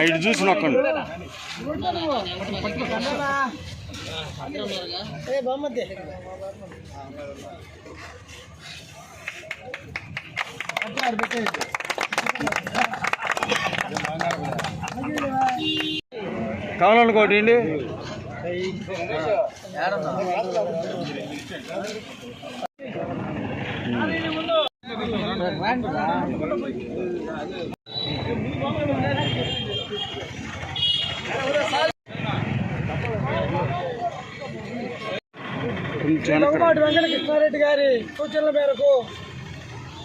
ఇటు చూసి నొక్కండి. కావాలనుకోటి అండి కొంచెం వెనక్కి వెంకట కృష్ణారెడ్డి గారి సూచనల మేరకు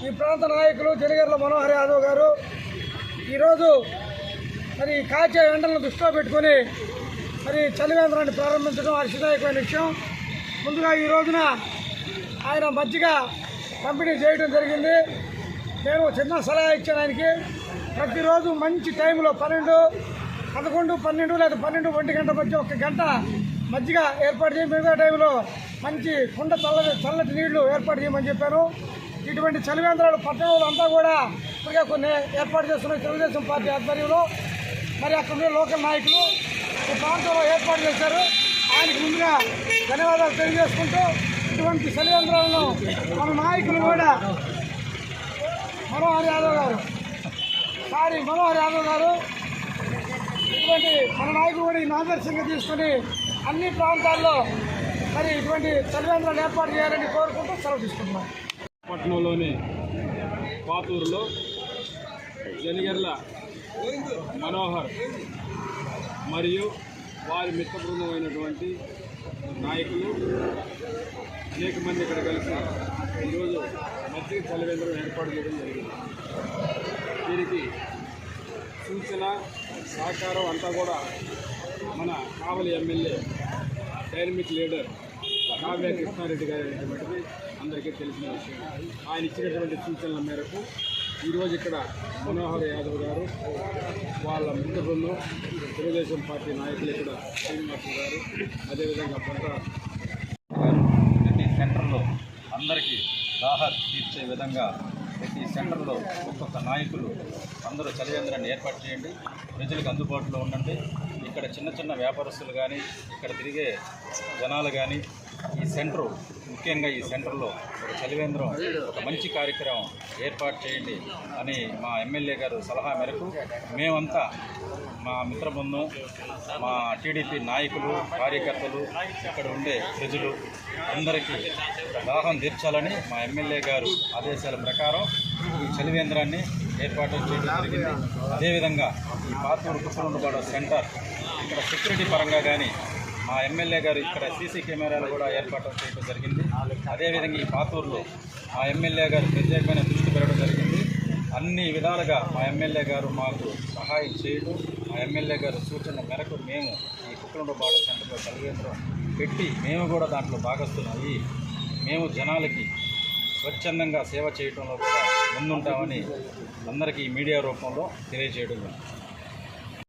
ఈ ప్రాంత నాయకులు జనగర్ల మనోహర్ యాదవ్ గారు ఈరోజు మరి కాచే ఎండలను దృష్టిలో పెట్టుకొని మరి చలివేంద్రాన్ని ప్రారంభించడం హర్షదాయకమైన విషయం. ముందుగా ఈ రోజున ఆయన మజ్జిగ పంపిణీ చేయడం జరిగింది. నేను చిన్న సలహా ఇచ్చాను ఆయనకి. ప్రతిరోజు మంచి టైంలో పన్నెండు పదకొండు పన్నెండు లేదా పన్నెండు ఒంటి గంట మధ్య ఒక గంట మజ్జిగ ఏర్పాటు చేయి. మిగతా టైంలో మంచి కుండ చల్లటి చల్లటి నీళ్ళు ఏర్పాటు చేయమని చెప్పాను. ఇటువంటి చలివేంద్రాలు పట్టణంలో అంతా కూడా ఇప్పటికే కొన్ని ఏర్పాటు చేస్తున్నాయి తెలుగుదేశం పార్టీ ఆధ్వర్యంలో. మరి అక్కడ ఉండే లోకల్ నాయకులు ఈ ప్రాంతంలో ఏర్పాటు చేశారు. ఆయనకు ముందుగా ధన్యవాదాలు తెలియజేసుకుంటూ ఇటువంటి చలివేంద్రాలను మన నాయకులు కూడా మనోహర్ యాదవ్ గారు సారీ మనోహర్ యాదవ్ గారు ఇటువంటి మన నాయకులు కూడా ఈ ఆదర్శంగా తీసుకొని అన్ని ప్రాంతాల్లో మరి ఇటువంటి చలివేంద్రాలు ఏర్పాటు చేయాలని కోరుకుంటూ సెలవు తీసుకుంటున్నాం. పట్టణంలోని పాతూరులో జనిగర్ల మనోహర్ మరియు వారి మిత్ర బృందం అయినటువంటి నాయకులు అనేక మంది ఇక్కడ కలిసి ఈరోజు మజ్జిగ చలివేంద్రం ఏర్పాటు చేయడం జరిగింది. దీనికి సూచన సహకారం అంతా కూడా మన Kavali MLA dynamic leader Kavya Krishna Reddy గారు అనేటువంటిది అందరికీ తెలిసిన విషయం. ఆయన ఇచ్చినటువంటి సూచనల మేరకు ఈరోజు ఇక్కడ మనోహర్ యాదవ్ గారు వాళ్ళ మిత్ర బృందం తెలుగుదేశం పార్టీ నాయకులు ఇక్కడ శ్రీనివాసు గారు అదేవిధంగా పొంట ప్రతి సెంటర్లో అందరికీ దాహ తీర్చే విధంగా ప్రతి సెంటర్లో ఒక్కొక్క నాయకులు అందరూ చలివేంద్రాన్ని ఏర్పాటు చేయండి ప్రజలకు అందుబాటులో ఉండండి. ఇక్కడ చిన్న చిన్న వ్యాపారస్తులు కానీ ఇక్కడ తిరిగే జనాలు కానీ ఈ సెంటరు ముఖ్యంగా ఈ సెంటర్లో ఒక చలివేంద్రం ఒక మంచి కార్యక్రమం ఏర్పాటు చేయండి అని మా ఎమ్మెల్యే గారు సలహా మేరకు మేమంతా మా మిత్ర బృందం మా టీడీపీ నాయకులు కార్యకర్తలు ఇక్కడ ఉండే ప్రజలు అందరికీ దాహం తీర్చాలని మా ఎమ్మెల్యే గారు ఆదేశాల ప్రకారం ఈ చలివేంద్రాన్ని ఏర్పాటు చేయడం జరిగింది. అదేవిధంగా ఈ పాతూరు కుప్పలుండబడ సెంటర్ ఇక్కడ సెక్యూరిటీ పరంగా కానీ మా ఎమ్మెల్యే గారు ఇక్కడ సీసీ కెమెరాలు కూడా ఏర్పాటు చేయడం జరిగింది. అదేవిధంగా ఈ పాతూరులో మా ఎమ్మెల్యే గారు ప్రత్యేకమైన దృష్టి పెరగడం జరిగింది. అన్ని విధాలుగా మా ఎమ్మెల్యే గారు మాకు సహాయం చేయడం మా ఎమ్మెల్యే గారు సూచన మేరకు మేము ఈ కుక్కలండబాడ సెంటర్లో చలివేంద్రం పెట్టి మేము కూడా దాంట్లో భాగస్తున్నాయి మేము జనాలకి స్వచ్ఛందంగా సేవ చేయడంలో కూడా ముందుంటామని అందరికీ మీడియా రూపంలో తెలియజేయడం